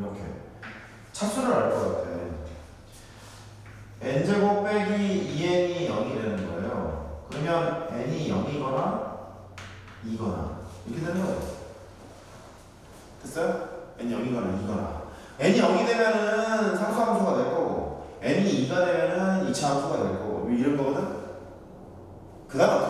이렇게 차수를 알 것 같아. n제곱 빼기 2n이 0이 되는 거예요. 그러면 n이 0이거나 2거나 이렇게 되는 거예요. 됐어요? n이 0이거나 2거나 n이 0이 되면은 상수함수가 될 거고 n이 2가 되면은 2차 함수가 될 거고 이런 거거든? 그 다음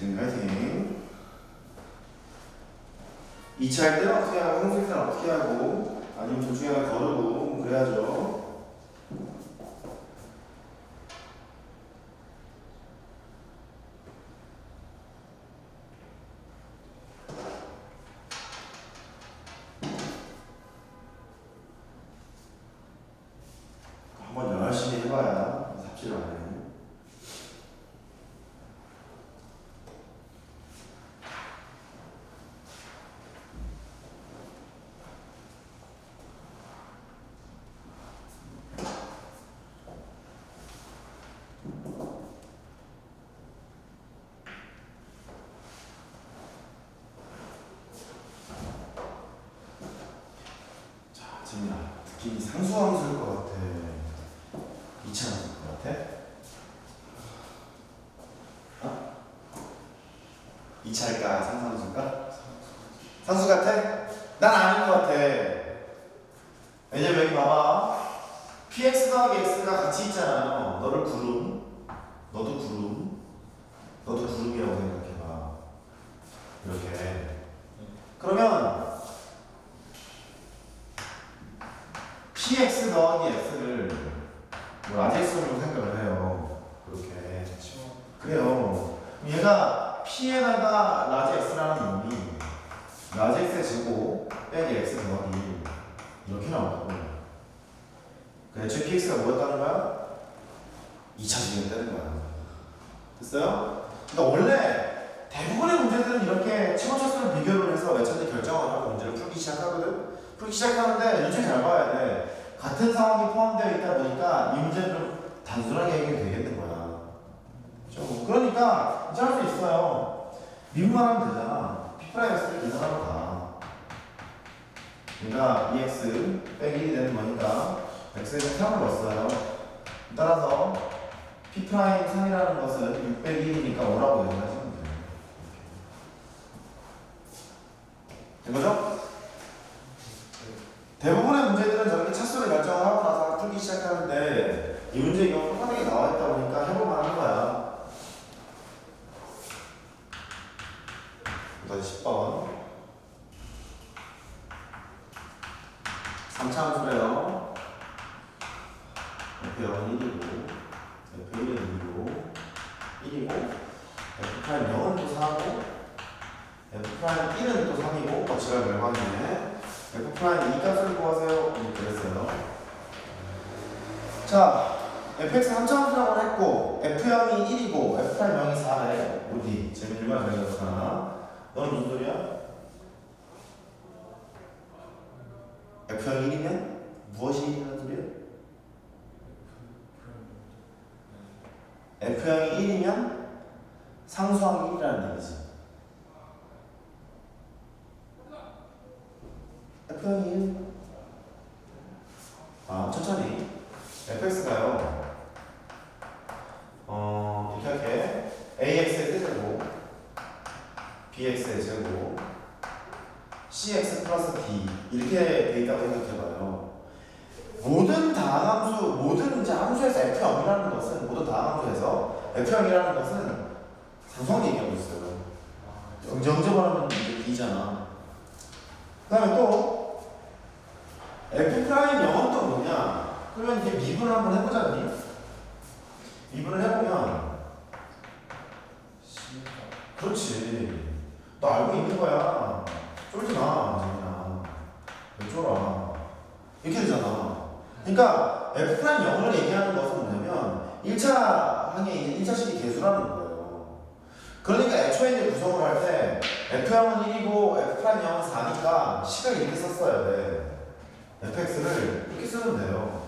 화이팅. 2차 할 때는 어떻게 하고, 홍수일은 어떻게 하고, 아니면 둘 중에 하나 거르고, 그래야죠. 한번 열심히 해봐야 삽질 안 해. 자, 재민아. 느낌이 상수함수일 것 같아. 2차 함수일 것 같아? 어? 2차일까? 상수함수일까? 상수 같아? 난 아닌 것 같아. 왜냐면 여기 봐봐. px 더하기 x가 같이 있잖아요. 너를 구름. 너도 구름. 너도 구름이라고 생각해봐. 이렇게. 그러면 px 더하기 x를 뭐 라지엑스로 생각을 해요. 그렇게. 그래요. 얘가 p에다가 라지 x라는 놈이 라지 x의 제곱 빼기 x 더하기 이렇게 나온다고. 그 애초에 px가 뭐였다는 거야? 2차 지겠다는 거야. 됐어요? 그러니까 원래 대부분의 문제들은 이렇게 치고쳤을 비교를 해서 몇 차례 결정을 하고 문제를 풀기 시작하거든. 풀기 시작하는데 눈치 잘 봐야 돼. 같은 상황이 포함되어 있다 보니까 이 문제는 좀 단순하게 해결이 되겠는 거야. 그렇죠? 그러니까 이제 할 수 있어요. 미분만 하면 되잖아. x를 계산하러 가. 그러니까 2x 빼기 1이 되는 거니까 x에 대한 태양을 넣었어요. 따라서 p 프라임 3이라는 것은 6 빼기 1이니까 5라고 얘기하시면 돼요. 된 거죠? 대부분의 문제들은 저렇게 차수를 결정을 하고 나서 풀기 시작하는데 이 문제 이거 뻔하게 나와 있다 보니까 해볼만 하는 거야. 다시 10번. 3차 함수래요. F0은 1이고 F1은 2고 1이고 F' 0은 또 4고 F' 1은 또 3이고 거치가 멸망이네. F' 이 값을 구하세요. 그랬어요. 자, fx 3차 함수라고 했고 f0이 1이고 f' 0이 4래. 어디? 재민이가 잘 적었잖아. 너는 무슨 소리야? f0이 1이면 무엇이 1이라는 소리야? f0이 1이면 상수항이 1이라는 얘기지. F형이 1. 아, 천천히. fx가요. 어, 이렇게 할게. ax의 세제곱, bx의 제곱, cx 플러스 d. 이렇게 돼 있다고 생각해봐요. 모든 다항함수, 모든 이제 f0이라는 것은, 모든 다항함수에서 f0이라는 것은 상수항 얘기하고 있어요. 정정적으로 하면 이제 d잖아. 그 다음에 또 f 프라임 0은 또 뭐냐? 미분을 한번 해보자니? 미분을 해보면 그렇지. 너 알고 있는 거야. 쫄지 마, 재민아. 왜 쫄아? 이렇게 되잖아. 그러니까 F 프라임 0을 얘기하는 것은 뭐냐면 1차 항에 이제 1차식이 개수라는 거예요. 그러니까 애초에 이제 구성을 할 때 F0은 1이고 F 프라임 0은 4니까 식을 이렇게 썼어야 돼. fx를 이렇게 쓰면 돼요.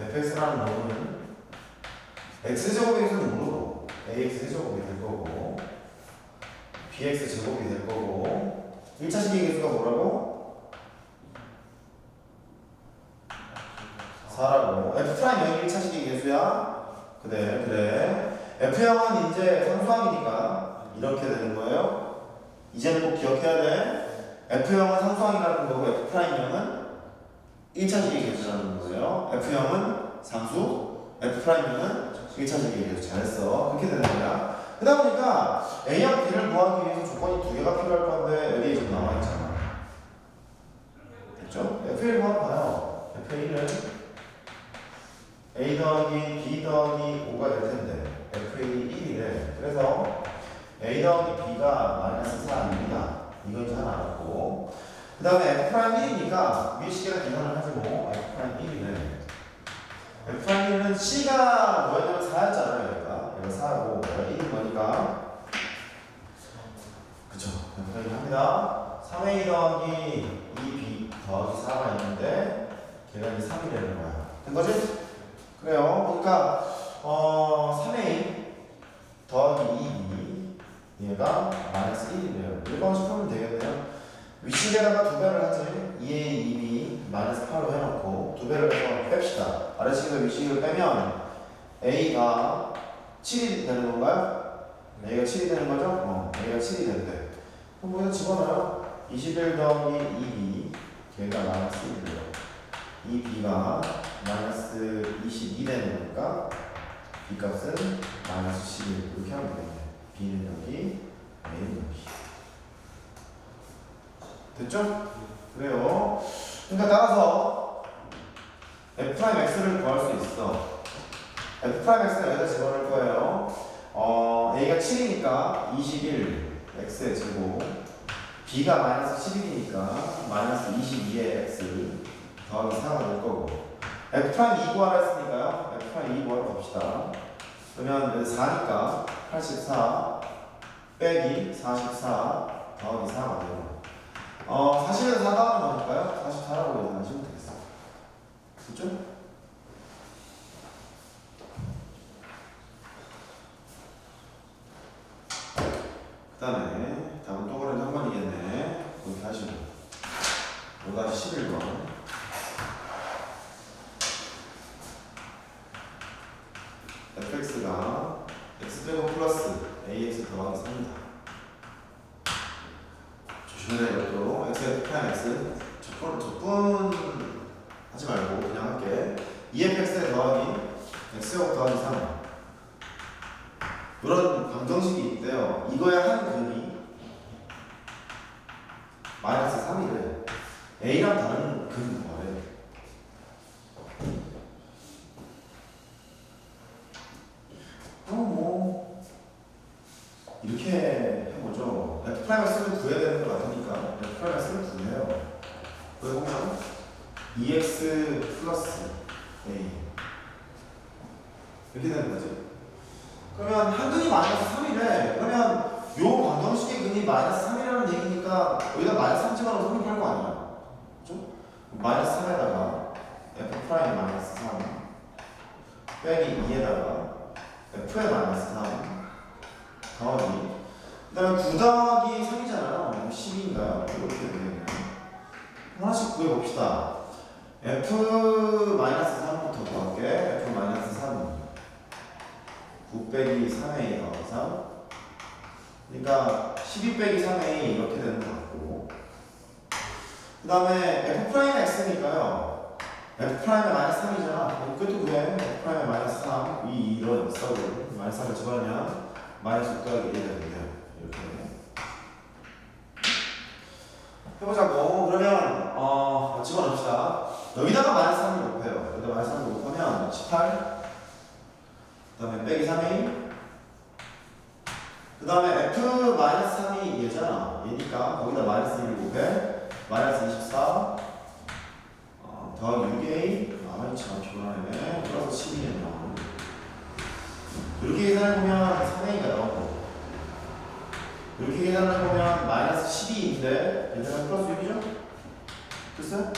fx라는 놈은 x제곱의 개수는 모르고 ax 세제곱이 될 거고 bx 제곱이 될 거고 1차식의 개수가 뭐라고? 4라고 f 프라임 0이 1차식의 개수야 그래 그래 f0은 이제 상수항이니까 이렇게 되는 거예요. 이제는 꼭 기억해야 돼. F0은 상수항이라는 거고 f 프라임 0은 1차식의 개수라는 거예요. F0은 상수 f 프라임 0은 1차식의 개수. 잘했어. 그렇게 되는 거야. 그러다 보니까 A랑 B를 구하기 위해서 조건이 두 개가 필요할 건데 여기 지금 나와 있잖아. 됐죠? F1 한번 봐요. F1은 A 더하기 B 더하기 5가 될 텐데 F1이 1이래. 그래서 A 더하기 B가 마이너스 4입니다. 이건 하나 알았고. 그 다음에 F 프라임 1이니까 위에 시계가 계산을 하지 뭐. F 프라임 1이네 F 프라임 1은 C가 뭐였냐면 4였잖아요 얘가. 얘가 4고 얘가 1인 거니까. 그쵸. F 프라임 합니다. 3A 더하기 2B 더하기 4가 있는데 걔가 이제 3이라는 거야. 된 거지? 그래요. 그러니까 어 3a 더하기 2b 얘가 마이너스 1이래요. 일반식 하면 되겠네요. 위식에다가 두 배를 하지. 2a, 2b 마이너스 8로 해놓고 두 배를 해서 뺍시다. 아래식에서 위식을 빼면 a가 7이 되는 건가요? a가 7이 되는 거죠? 어, a가 7이 된대. 그럼 거기서 집어넣어요. 21 더하기 2b 걔가 마이너스 1이래요. 이 b가 마이너스 22 되는 거니까 b 값은 마이너스 11 이렇게 하면 되겠네 b는 여기 a는 여기 됐죠? 그래요. 그러니까 따라서 f'x를 구할 수 있어. F'x는 여기다 집어넣을 거예요. 어, a가 7이니까 21 x의 제곱. B가 마이너스 11이니까 마이너스 22의 x 더하기 4가 될 거고. F 프라임 2 구하라 했으니까요. F 프라임 2 구하러 갑시다 그러면 4니까 84 빼기 44 더하기 4가 돼요 어, 40에서 4 더하면 뭐니까요? 44라고 예상하시면 되겠어 그죠? 그 다음에 답은 또그래도 한 번 이겠네. 그렇게 하시고. 5-11번 fx가 x제곱 플러스 ax 더하기 3이다. 조심해야 이것도 x의 프라임 x 적분, 적분 하지 말고 그냥 할게 2fx에 더하기 x제곱 더하기 3 이런 방정식이 있대요. 이거의 한 근이 마이너스 3이래. a랑 다른 근은 뭐래? 그럼 뭐 이렇게 해보죠. F 프라임 X를 구해야 되는 것 같으니까 F 프라임 X를 구해요. 그러면 2X 플러스 A 이렇게 되는 거지. 그러면 한 근이 마이너스 3이래. 그러면 요 방정식의 근이 마이너스 3이라는 얘기니까 여기다 마이너스 3 찍어서 성립할 거 아니야. 그죠? 마이너스 3에다가 F 프라임 마이너스 3 빼기 2에다가 F의 마이너스 3 더하기 그 다음에 9 더하기 3이잖아요 12인가요? 이렇게 되겠네요 하나씩 구해봅시다 F 마이너스 3부터 구할게 F 마이너스 3 9 빼기 3A 더하기 3 그러니까 12 빼기 3A 이렇게 되는 것 같고 그 다음에 F 프라임 X니까요 F 프라임의 마이너스 3이잖아. 그것도 그래. F 프라임의 마이너스 3. 이 이런 썩을 마이너스 3을 집어넣으면 마이너스 6 더하기 1이 되는데요. 이렇게. 해보자고. 그러면 어 집어넣읍시다. 여기다가 마이너스 3을 곱해요. 여기다 마이너스 3을 곱하면 18 그 다음에 빼기 3이. 그 다음에 F 3이 얘잖아. 얘니까 거기다 마이너스 1을 곱해 뭐 마이너스 24 어, 아, 더하기 6a 아이 참 좋아하네. 플러스 12에 나오는 이렇게 계산해보면 3a가 나오고. 이렇게 계산해보면 마이너스 12인데 얘들은 플러스 6이죠? 글쎄?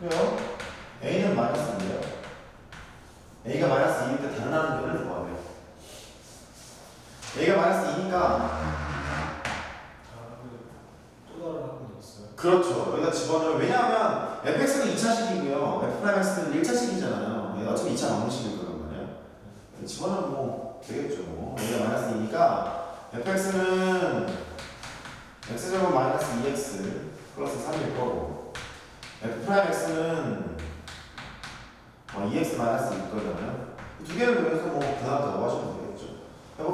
그래요? a는 마이너스인데요. A가 마이너스 2인데 다른 하는 변을 좋아해요 A가 마이너스 2니까 아, 또 다른 학문이 있어요? 그렇죠. 여기다 집어넣어요. 왜냐하면 fx는 2차식이고요. f'x는 1차식이잖아요. 얘가 어차피 2차 방정식일 거란 말이에요. 집어넣으면 뭐 되겠죠. 뭐. 여기가 마이너스 2니까 fx는 x제곱 마이너스 2x 플러스 3일 거고 f'x는 어, 2x 마이너스 2일 거잖아요. 두 개를 넣어서 뭐 그다음 더 하시면. 해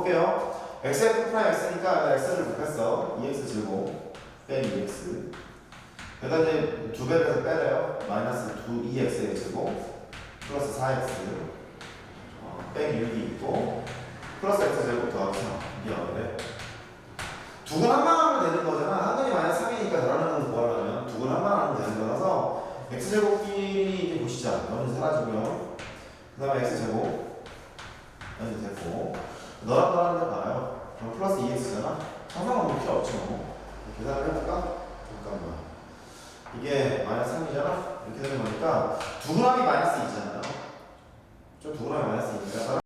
볼게요. xf x니까 x를 곱했어. 2x 제곱 빼기 2x 여기다 이제 두 배를 빼래요. 마이너스 2 2x의 제곱 플러스 4x 어, 빼기 6이 있고 플러스 x 제곱 더하기 3 이게 어래 두근 한방 하면 되는 거잖아. 한 근이 마이너스 3이니까 더하는 거라면 두근 한방 하면 되는 거라서 x 제곱끼리 이제 보시자. 너는 사라지고요. 그 다음에 x 제곱 여기 됐고 너랑 너랑 데 봐요. 그럼 플러스 2x잖아. 상상은 뭐 필요 없지 뭐. 계산을 해볼까? 잠깐만. 이게 마이너스 3이잖아? 이렇게 되는 거니까 두 그램이 마이너스 2잖아요. 좀 두 그램이 마이너스 2니까